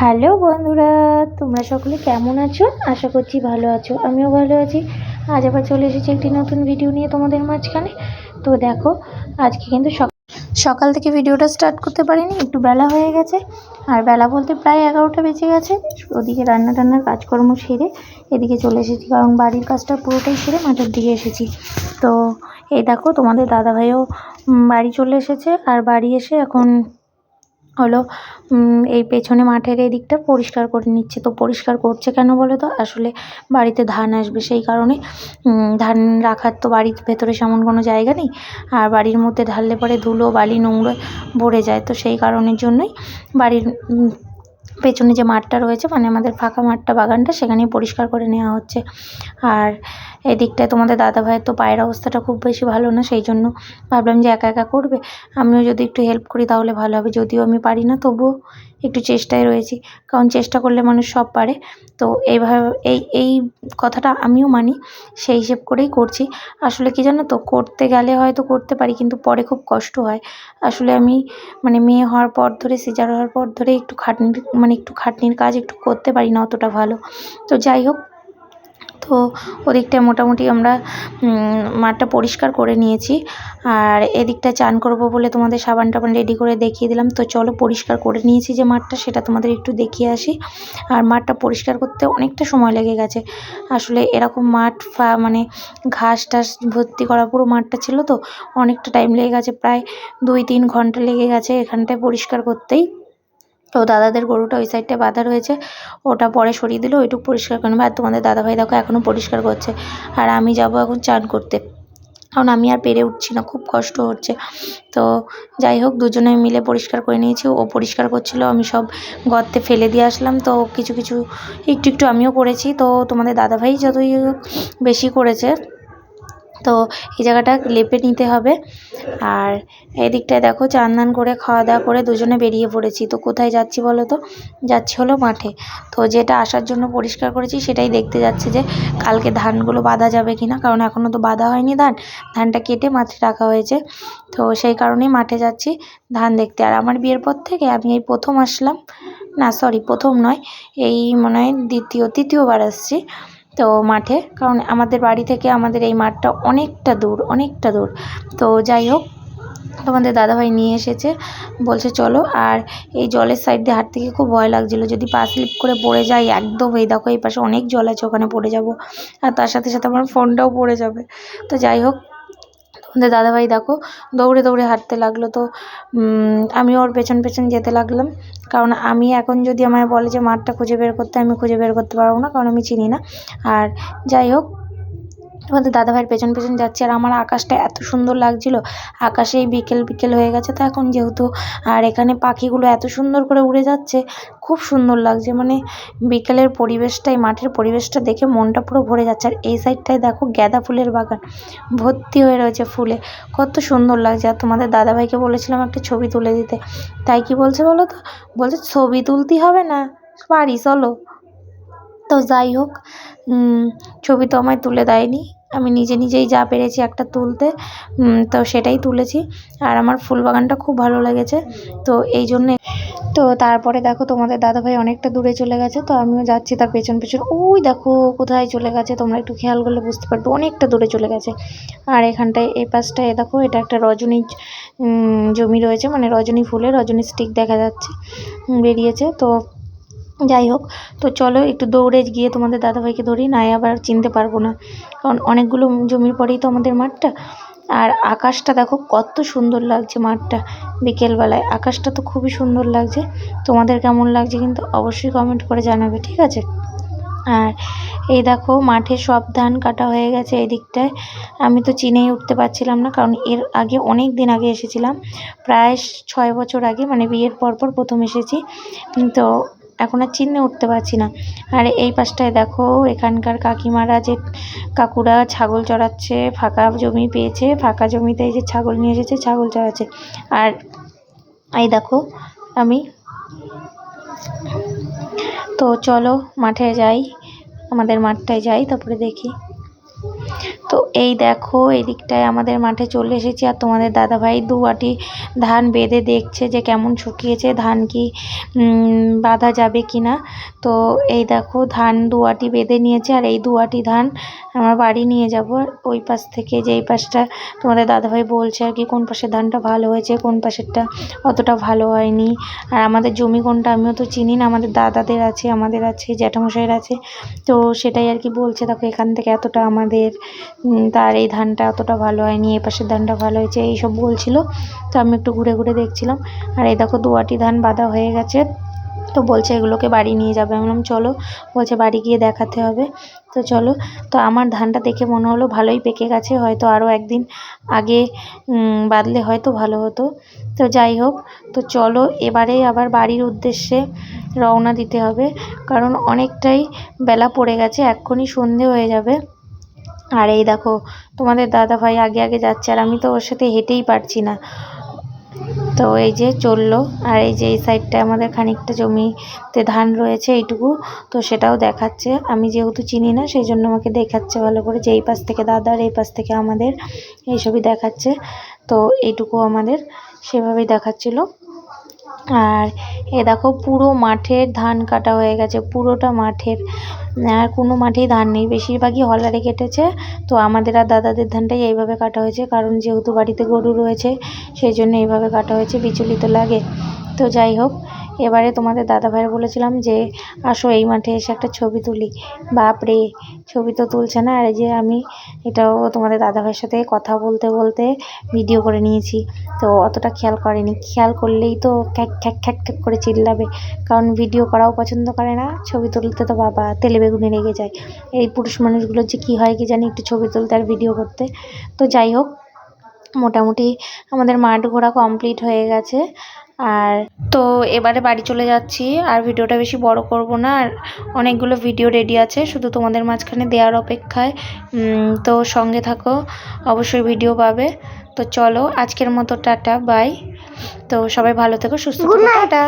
Hello বন্ধুরা, তোমরা সকলে কেমন আছো? আশা করছি ভালো আছো, আমিও ভালো আছি। আজ আবার চলে এসেছি একটি নতুন ভিডিও নিয়ে তোমাদের মাঝখানে। তো দেখো, আজকে কিন্তু সক- সকাল থেকে ভিডিওটা স্টার্ট করতে পারিনি, একটু বেলা হয়ে গেছে। আর বেলা বলতে প্রায় এগারোটা বেজে গেছে। ওদিকে রান্না টান্নার কাজকর্ম সেরে এদিকে চলে এসেছি, কারণ বাড়ির কাজটা পুরোটাই সেরে মাঠের দিকে এসেছি। তো এই দেখো, তোমাদের দাদাভাইও বাড়ি চলে এসেছে। আর বাড়ি এসে এখন হলো এই পেছনে মাঠের এই দিকটা পরিষ্কার করে নিচ্ছে। তো পরিষ্কার করছে কেন বলো তো? আসলে বাড়িতে ধান আসবে সেই কারণে। ধান রাখার তো বাড়ির ভেতরে সেমন কোনো জায়গা নেই। আর বাড়ির মধ্যে ঢাললে পরে ধুলো, বালি, নোংরা ভরে যায়। তো সেই কারণের জন্যই বাড়ির পেছনে যে মাঠটা রয়েছে মানে আমাদের ফাঁকা মাঠটা, বাগানটা, সেখানেই পরিষ্কার করে নেওয়া হচ্ছে। আর এদিকটায় তোমাদের দাদা ভাইয়ের তো পায়ের অবস্থাটা খুব বেশি ভালো না, সেই জন্য ভাবলাম যে একা একা করবে। আমিও যদি একটু হেল্প করি তাহলে ভালো হবে, যদিও আমি পারি না, তবুও একটু চেষ্টায় রয়েছি। কারণ চেষ্টা করলে মানুষ সব পারে। তো এইভাবে, এই এই কথাটা আমিও মানি, সেই হিসেব করেই করছি। আসলে কি জানো তো, করতে গেলে হয়তো করতে পারি, কিন্তু পরে খুব কষ্ট হয়। আসলে আমি মানে মেয়ে হওয়ার পর ধরে, সিজার হওয়ার পর ধরে একটু খাটনি মানে একটু খাটনির কাজ একটু করতে পারি না অতটা ভালো। তো যাই হোক, তো ওদিকটায় মোটামুটি আমরা মাঠটা পরিষ্কার করে নিয়েছি। আর এদিকটা চান করব বলে তোমাদের সাবান টাবান রেডি করে দেখিয়ে দিলাম। তো চলো পরিষ্কার করে নিয়েছি যে মাঠটা, সেটা তোমাদের একটু দেখিয়ে আসি। আর মাঠটা পরিষ্কার করতে অনেকটা সময় লেগে গেছে। আসলে এরকম মাঠ ফা মানে ঘাস টাস ভর্তি করা পুরো মাঠটা ছিল তো, অনেকটা টাইম লেগে গেছে। প্রায় দুই তিন ঘণ্টা লেগে গেছে এখানটায় পরিষ্কার করতেই। তো দাদাদের গরুটা ওই সাইডটায় বাঁধা রয়েছে। ওটা পরে সরিয়ে দিলে, ওইটুকু পরিষ্কার করে নেবে। আর তোমাদের দাদাভাই দেখো এখনও পরিষ্কার করছে। আর আমি যাব এখন চান করতে। কারণ আমি আর পেরে উঠছি না, খুব কষ্ট হচ্ছে। তো যাই হোক, দুজনে মিলে পরিষ্কার করে নিয়েছি। ও পরিষ্কার করছিল, আমি সব গর্তে ফেলে দিয়ে আসলাম। তো কিছু কিছু, একটু একটু আমিও করেছি। তো তোমাদের দাদাভাই যতই বেশি করেছে। তো এই জায়গাটা লেপে নিতে হবে। আর এদিকটায় দেখো চান দান করে খাওয়া দাওয়া করে দুজনে বেরিয়ে পড়েছি। তো কোথায় যাচ্ছি বলো তো? যাচ্ছি হলো মাঠে। তো যেটা আসার জন্য পরিষ্কার করেছি সেটাই দেখতে যাচ্ছে যে কালকে ধানগুলো বাঁধা যাবে কি না কারণ এখনও তো বাঁধা হয়নি ধান। ধানটা কেটে মাঠে রাখা হয়েছে। তো সেই কারণেই মাঠে যাচ্ছি ধান দেখতে। আর আমার বিয়ের পর থেকে আমি এই প্রথম আসলাম। না সরি প্রথম নয়। এই মনে হয় দ্বিতীয়, তৃতীয়বার আসছি। তো মাঠে, কারণ আমাদের বাড়ি থেকে আমাদের এই মাঠটা অনেকটা দূর অনেকটা দূর। তো যাই হোক, তোমাদের দাদাভাই নিয়ে এসেছে, বলছে চলো। আর এই জলের সাইড দিয়ে হাঁটতে গিয়ে খুব ভয় লাগছিল। যদি পা স্লিপ করে পড়ে যাই, একদম এই দেখো, এই পাশে অনেক জল আছে, ওখানে পড়ে যাব। আর তার সাথে সাথে আমার ফোনটাও পড়ে যাবে। তো যাই হোক দাদাভাই, দেখো, দৌড়ে দৌড়ে হাঁটতে লাগল তো আমি ওর পেছন পেছন যেতে লাগলাম। কারণ আমি এখন যদি আমায় বলে যে মাঠটা খুঁজে বের করতে, আমি খুঁজে বের করতে পারব না, কারণ আমি চিনি না। আর যাই হোক তোমাদের দাদাভাইয়ের পেছন পেছন যাচ্ছি আর আমার আকাশটা এত সুন্দর লাগছিল। আকাশেই বিকেল বিকেল হয়ে গেছে তো এখন যেহেতু, আর এখানে পাখিগুলো এত সুন্দর করে উড়ে যাচ্ছে, খুব সুন্দর লাগছে। মানে বিকেলের পরিবেশটাই, মাঠের পরিবেশটা দেখে মনটা পুরো ভরে যাচ্ছে। আর এই সাইডটায় দেখো গাঁদা ফুলের বাগান, ভর্তি হয়ে রয়েছে ফুলে। কত সুন্দর লাগছে। আর তোমাদের দাদাভাইকে বলেছিলাম একটা ছবি তুলে দিতে। তাই কি বলছে বলো তো? বলছে, ছবি তুলতে হবে না পারি চলো। তো যাই হোক ছবি তো আমায় তুলে দেয়নি। আমি নিজে নিজেই যা পেরেছি একটা তুলতে তো সেটাই তুলেছি। আর আমার ফুল বাগানটা খুব ভালো লেগেছে, তো এই জন্যে। তো তারপরে দেখো তোমাদের দাদাভাই অনেকটা দূরে চলে গেছে, তো আমিও যাচ্ছি তার পেছন পেছন। ওই দেখো কোথায় চলে গেছে, তোমরা একটু খেয়াল করলে বুঝতে পারবে, অনেকটা দূরে চলে গেছে। আর এখানটায় এই পাশটায় দেখো, এটা একটা রজনী জমি রয়েছে মানে রজনী ফুলে রজনী স্টিক দেখা যাচ্ছে বেরিয়েছে। তো যাই হোক তো চলো একটু দৌড়ে গিয়ে তোমাদের দাদাভাইকে ধরি নাই আবার চিনতে পারব না। কারণ অনেকগুলো জমির পরেই তো আমাদের মাঠটা। আর আকাশটা দেখো, কত সুন্দর লাগছে মাঠটা বিকেলবেলায়। আকাশটা তো খুবই সুন্দর লাগছে। তোমাদের কেমন লাগছে কিন্তু অবশ্যই কমেন্ট করে জানাবে, ঠিক আছে? আর এই দেখো, মাঠে সব ধান কাটা হয়ে গেছে এই দিকটায় আমি তো চিনেই উঠতে পারছিলাম না, কারণ এর আগে অনেক দিন আগে এসেছিলাম। প্রায় ছয় বছর আগে মানে বিয়ের পর পর প্রথম এসেছি। তো এখন আর চিনে উঠতে পারছি না। আর এই পাশটায় দেখো, এখানকার কাকিমারা যে কাকুরা ছাগল চড়াচ্ছে, ফাঁকা জমি পেয়েছে, ফাঁকা জমিতে এই যে ছাগল নিয়ে এসেছে, ছাগল চড়াচ্ছে। আর এই দেখো, আমি তো চলো মাঠে যাই, আমাদের মাঠটায় যাই, তারপরে দেখি। তো এই দেখো এদিকটায় আমাদের মাঠে চলে এসেছি। আর তোমাদের দাদাভাই দু আটি ধান বেঁধে দেখছে যে কেমন শুকিয়েছে। ধান কি বাঁধা যাবে কি না? তো এই দেখো, ধান দু আটি বেঁধে নিয়েছে। আর এই দু আটি ধান আমার বাড়ি নিয়ে যাব। ওই পাশ থেকে যে এই পাশটা তোমাদের দাদাভাই বলছে আর কি, কোন পাশের ধানটা ভালো হয়েছে, কোন পাশেরটা অতটা ভালো হয়নি। আর আমাদের জমি কোনটা আমিও তো চিনি না, আমাদের দাদাদের আছে, আমাদের আছে, জ্যাঠামশাইয়ের আছে। তো সেটাই আর কি বলছে, দেখো এখান থেকে এতটা আমাদের তার এই ধানটা অতটা ভালো হয়নি এ পাশের ধানটা ভালো হয়েছে এইসব বলছিল। তো আমি একটু ঘুরে ঘুরে দেখছিলাম। আর এই দেখো দুয়াটি ধান বাঁধা হয়ে গেছে। তো বলছে এগুলোকে বাড়ি নিয়ে যাবে। আমি বললাম, চলো। বলছে, বাড়ি গিয়ে দেখাতে হবে। তো চলো। তো আমার ধানটা দেখে মনে হলো ভালোই পেকে গেছে। হয়তো আরও একদিন আগে বাঁধলে হয়তো ভালো হতো। তো যাই হোক, তো চলো, এবারে আবার বাড়ির উদ্দেশ্যে রওনা দিতে হবে। কারণ অনেকটাই বেলা পড়ে গেছে, এক্ষুনি সন্ধে হয়ে যাবে। আর এই দেখো, তোমাদের দাদা ভাই আগে আগে যাচ্ছে আর আমি তো ওর সাথে হেঁটেই পারছি না। তো এই যে চলল, আর এই যে এই সাইডটা আমাদের খানিকটা জমিতে ধান রয়েছে এইটুকু, তো সেটাও দেখাচ্ছে। আমি যেহেতু চিনি না, সেই জন্য আমাকে দেখাচ্ছে ভালো করে যে এই পাশ থেকে দাদার এই পাশ থেকে আমাদের এইসবই দেখাচ্ছে। তো এইটুকু আমাদের সেভাবেই দেখাচ্ছিল। আর এ দেখো, পুরো মাঠের ধান কাটা হয়ে গেছে, পুরোটা মাঠের আর কোনো মাঠেই ধান নেই। বেশিরভাগই হলারে কেটেছে। তো আমাদের আর দাদাদের ধানটাই এইভাবে কাটা হয়েছে। কারণ যেহেতু বাড়িতে গরু রয়েছে, সেই জন্য এইভাবে কাটা হয়েছে বিচুলি তো লাগে। তো যাই হোক, এবারে তোমাদের দাদা বলেছিলাম যে, আসো এই মাঠে এসে একটা ছবি তুলি। বাপরে! ছবি তো তুলছে না। আর এই যে আমি এটাও তোমাদের দাদা ভাইয়ের সাথে কথা বলতে বলতে ভিডিও করে নিয়েছি। তো অতটা খেয়াল করেনি। খেয়াল করলেই তো খ্যাক খ্যাক খ্যাক খ্যাক করে চিল্লাবে। কারণ ভিডিও করাও পছন্দ করে না। ছবি তুলতে তো বাবা তেলে বেগুনে লেগে যায়। এই পুরুষ মানুষগুলোর যে কী হয় কি জানি একটু ছবি তুলতে আর ভিডিও করতে। তো যাই হোক, মোটামুটি আমাদের মাঠ ঘোরা কমপ্লিট হয়ে গেছে। আর তো এবারে বাড়ি চলে যাচ্ছি আর ভিডিওটা বেশি বড় করব না আর অনেকগুলো ভিডিও রেডি আছে শুধু তোমাদের মাঝখানে দেওয়ার অপেক্ষায়। তো সঙ্গে থাকো অবশ্যই ভিডিও পাবে। তো চলো আজকের মতো টাটা বাই তো সবাই ভালো থেকো সুস্থ থাকো টাটা।